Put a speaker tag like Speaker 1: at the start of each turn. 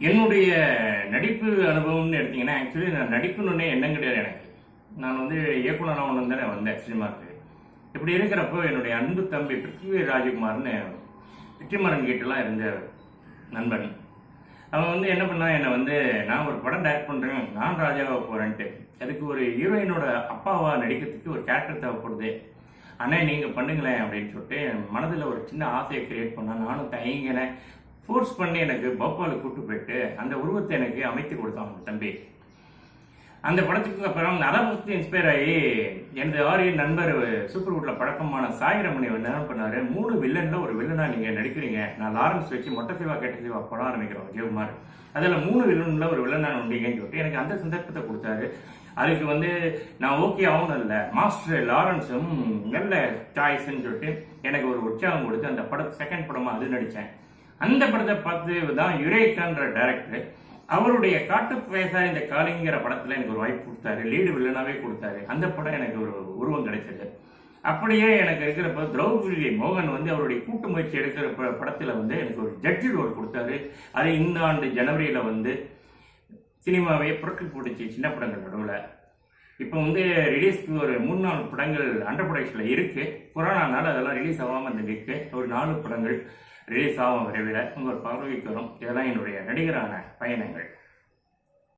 Speaker 1: என்னுடைய நடிப்பு அனுபவம்னு எடுத்தீங்கன்னா ஆக்சுவலி நான் நடிப்புன்னு எண்ணம் கிடையாது எனக்கு. நான் வந்து இயக்குனராக ஒன்று தானே வந்தேன் சினிமாவுக்கு. இப்படி இருக்கிறப்போ என்னுடைய அன்பு தம்பி பிருத்திவி ராஜகுமார்னு வெற்றிமாறன் கிட்டலாம் இருந்த நண்பன். அவன் வந்து என்ன பண்ணா என்னை வந்து நான் ஒரு படம் டைரக்ட் பண்ணுறேன் நான் ராஜாவாக போகிறேன்ட்டு அதுக்கு ஒரு ஹீரோயினோட அப்பாவா நடிக்கிறதுக்கு ஒரு கேரக்டர் தேவைப்படுது. ஆனால் நீங்கள் பண்ணுங்களேன் அப்படின்னு சொல்லிட்டு மனதில் ஒரு சின்ன ஆசையை கிரியேட் பண்ணா நானும் தயங்கினேன். ஃபோர்ஸ் பண்ணி எனக்கு போபாலுக்கு கூட்டு போயிட்டு அந்த உருவத்தை எனக்கு அமைத்து கொடுத்தான் தம்பி. அந்த படத்துக்கு அப்புறம் அதை பற்றி இன்ஸ்பயர் ஆகி எனது ஆரிய நண்பர் சூப்பர் பழக்கமான சாயிரமணி வந்து என்ன பண்ணாரு மூணு வில்லனில் ஒரு வில்லனா நீங்கள் நடிக்கிறீங்க. நான் லாரன்ஸ் வச்சு மொட்டை சிவா கெட்ட சிவா படம் ஆரம்பிக்கிறோம் விஜயகுமார் அதில் மூணு வில்லனில் ஒரு வில்லனாக நடிங்கன்னு சொல்லிட்டு எனக்கு அந்த சந்தர்ப்பத்தை கொடுத்தாரு. அதுக்கு வந்து நான் ஓகே ஆகணும் இல்லை மாஸ்டர் லாரன்ஸும் நல்ல சாய்ஸ்ன்னு சொல்லிட்டு எனக்கு ஒரு உற்சாகம் கொடுத்து அந்த படத்தை செகண்ட் படமாக அது நடித்தேன் அந்த படத்தை பார்த்து தான் யுரேகான்ற டைரக்டர் அவருடைய காட்டு பேசா இந்த காளிங்கிற படத்தில் எனக்கு ஒரு வாய்ப்பு கொடுத்தாரு. லீடு வில்லனாவே கொடுத்தாரு. அந்த படம் எனக்கு ஒரு உருவம் கிடைச்சது. அப்படியே எனக்கு இருக்கிறப்ப திரௌபதி மோகன் வந்து அவருடைய கூட்டு முயற்சி எடுக்கிற படத்தில் வந்து எனக்கு ஒரு ஜட்ஜி ரோல் கொடுத்தாரு. அது இந்த ஆண்டு ஜனவரியில் வந்து சினிமாவே புரட்டி போட்டுச்சு சின்ன படங்கள் நடுவில். இப்போ வந்து ரிலீஸ்க்கு ஒரு மூணு நாலு படங்கள் அண்டர் ப்ரொடக்ஷனில் இருக்குது கொரோனானால அதெல்லாம் ரிலீஸ் ஆகாமல் அந்த ஒரு நாலு படங்கள். ரிலீஸ் ஆகும் விரைவில் உங்கள் பார்வைக்கு வரும் இதெல்லாம் என்னுடைய நடிகரான பயணங்கள்.